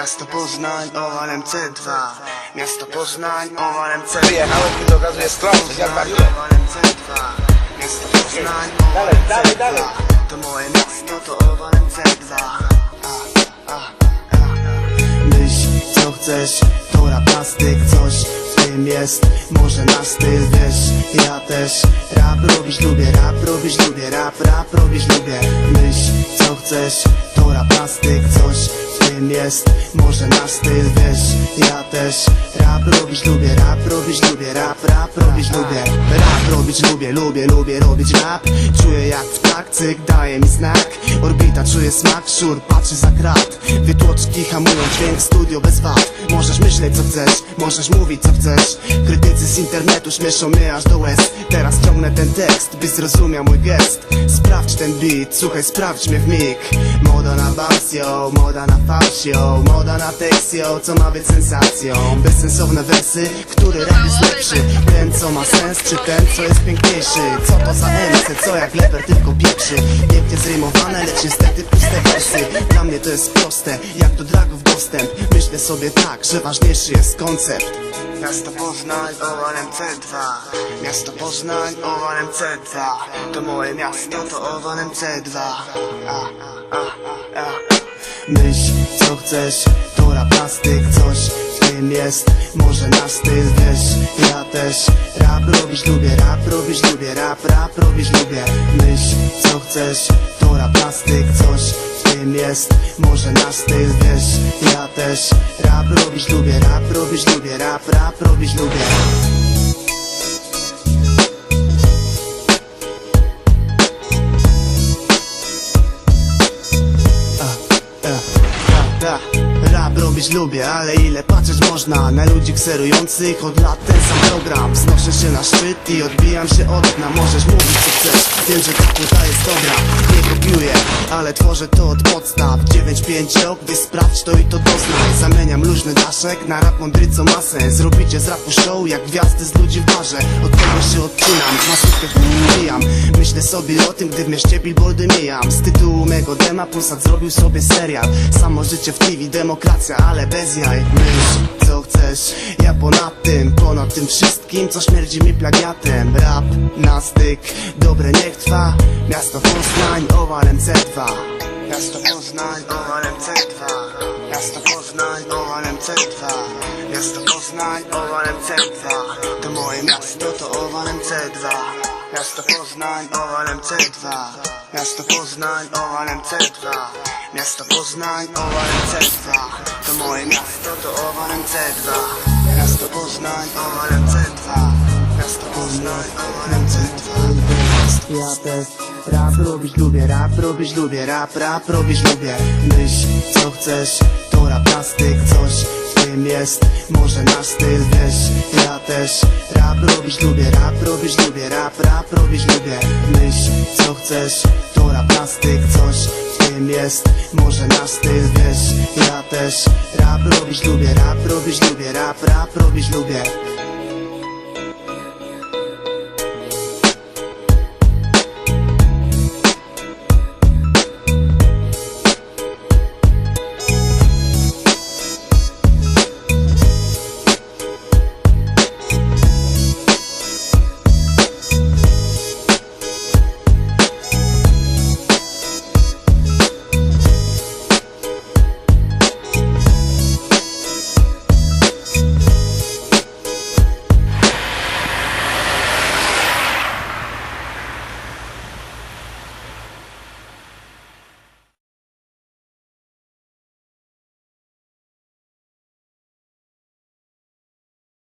Miasto Poznań, owalem C2 Miasto Poznań, owalem C2 Wyjechałem gazu jest krąg, jak wariuję. owalem C2 Miasto Poznań, owalem dalej, C2 dalej. To moje miasto, to owalem C2 a, a, a. Myśl, co chcesz, to rap plastyk, coś tym jest. Może na styl, wiesz, ja też. Rap robić lubię, rap robić lubię, rap, rap robić lubię. Myśl, co chcesz, to rap plastyk, coś jest. Może na styl, wiesz, ja też. Rap robić lubię, rap robić lubię, rap, rap robić lubię. Rap robić lubię, lubię, lubię robić rap. Czuję jak w tak, cyk, daje mi znak. Orbita czuje smak, szur, patrzy za krat. Wytłoczki hamują dźwięk, studio bez wad. Możesz myśleć co chcesz, możesz mówić co chcesz. Krytycy z internetu śmieszą mnie aż do łez. Teraz ciągnę ten tekst, by zrozumiał mój gest. Sprawdź ten beat, słuchaj, sprawdź mnie w mig. Moda na bas, yo, moda na fałsz, yo Moda na tekst, yo, co ma być sensacją? Bezsensowne wersy, który rap jest lepszy Ten co ma sens, czy ten co jest piękniejszy? Co to za MC, co jak leper tylko pieprzy. Pięknie zrymowane, lecz niestety puste wersy Dla mnie to jest proste, jak do dragów dostęp. Myślę sobie tak, że ważniejszy jest koncept. Miasto Poznań, owalem C2 Miasto Poznań, owalem C2 To moje miasto, to owalem C2 a, a, a, a. Myśl, co chcesz, to rap plastyk, coś tym jest. Może na styl, wiesz, ja też. Rap robić lubię, rap robić lubię, rap, rap robić lubię. Myśl, co chcesz, to rap plastyk, coś w tym jest. Może na styl, wiesz, ja też. Rap robić lubię, rap robić lubię, rap, rap robić lubię lubię, ale ile patrzeć można Na ludzi kserujących? Od lat ten sam program Wznoszę się na szczyt i odbijam się od dna. Możesz mówić co chcesz, wiem, że ta płyta jest dobra. Nie kopiuję, ale tworzę to od podstaw. 9-5 rok, gdy sprawdź to i to doznaj. Zamieniam luźny daszek na rap mądry co ma sens. Zrobicie z rapu show jak gwiazdy z ludzi w barze. Od tego się odcinam, masówkę wbijam Myślę sobie o tym, gdy w mieście billboardy mijam. Z tytułu mego dema Pulsat zrobił sobie serial. Samo życie w TV, demokracja, ale bez jaj Myśl, co chcesz, ja ponad tym Ponad tym wszystkim, co śmierdzi mi plagiatem. Rap na styk, dobre niech trwa. Miasto Poznań, owalem C2 Miasto Poznań, owalem C2 Miasto Poznań, owalem C2 Miasto Poznań, owalem C2 To moje miasto, to owalem C2 Miasto Poznań, owalem C2 Miasto Poznań, owalem C2 Miasto Poznań, owalem C2 To moje miasto, to owalem C2 Miasto Poznań, owalem C2 Miasto Poznań, owalem C2 ja też rap robić lubię, rap robić lubię, rap, rap robić lubię. Myśl co chcesz, to rap plastyk, coś tym jest Może na styl, wiesz, ja też. Rap robić lubię, rap robić lubię, rap, rap robić lubię. Myśl co chcesz, to rap plastyk, coś w tym jest. Może na styl, wiesz, ja też. Rap robić lubię, rap robić lubię, rap, rap robić lubię